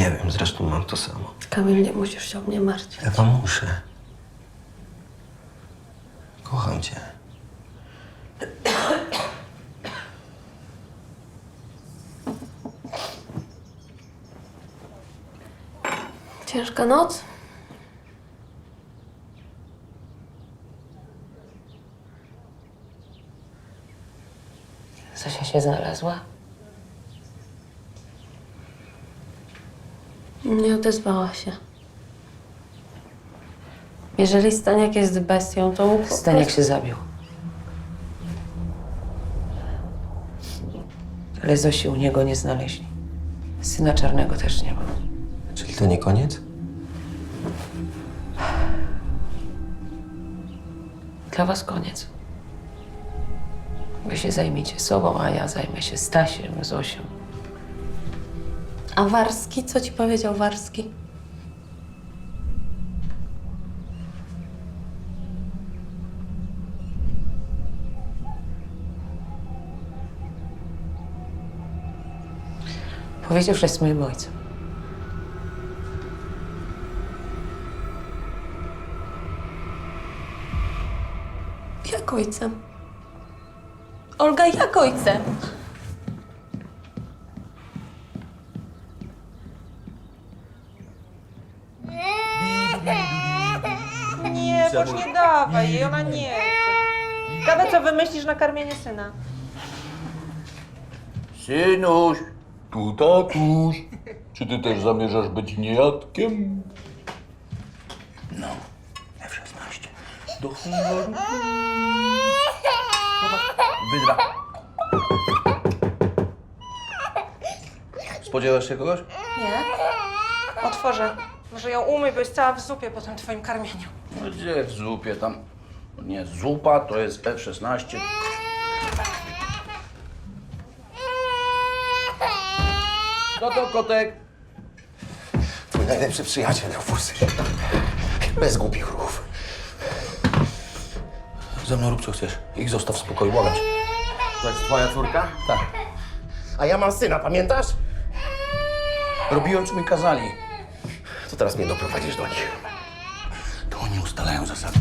Nie wiem, zresztą mam to samo. Kamil, nie musisz się o mnie martwić. Ewa, muszę. Kocham cię. Ciężka noc? Zosia się znalazła? Nie odezwała się. Jeżeli Staniak jest bestią, to mógł... po Staniek się zabił. Ale Zosi u niego nie znaleźli. Syna czarnego też nie ma. Czyli to nie koniec? Dla was koniec. Wy się zajmiecie sobą, a ja zajmę się Stasiem, Zosią. A Warski? Co ci powiedział Warski? Powiedział, że jest moim ojcem. Jak ojcem? Olga, jak ojcem? Nie, bądź nie dawaj jej, ona nie chce. Gada, co wymyślisz na karmienie syna. Synuś, tu tatuś. Czy ty też zamierzasz być niejadkiem? No, F-16. Do Hungaru. Wydra. Spodziewasz się kogoś? Nie? Otworzę. Może ją umyj, bo jest cała w zupie po tym twoim karmieniu. No gdzie w zupie tam? Nie, zupa to jest F-16. No to kotek. Twój najlepszy przyjaciel, Rufusy. Bez głupich ruchów. Ze mną rób co chcesz. Ich zostaw w spokoju, błagam cię. To jest twoja córka? Tak. A ja mam syna, pamiętasz? Robiłem, co mi kazali. Teraz mnie doprowadzisz do nich. To oni ustalają zasady.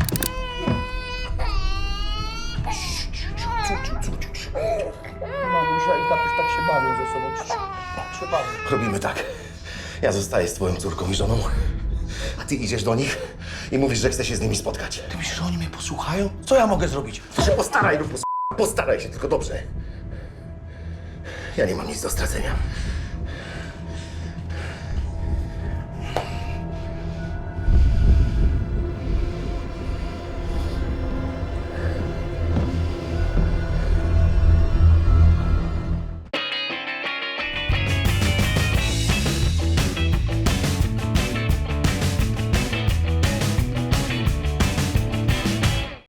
Mamusia i tatuś tak się bawią ze sobą. Się bawią. Robimy tak. Ja zostaję z twoją córką i żoną, a ty idziesz do nich i mówisz, że chcesz się z nimi spotkać. Ty myślisz, że oni mnie posłuchają? Co ja mogę zrobić? Się postaraj. Postaraj się tylko dobrze. Ja nie mam nic do stracenia.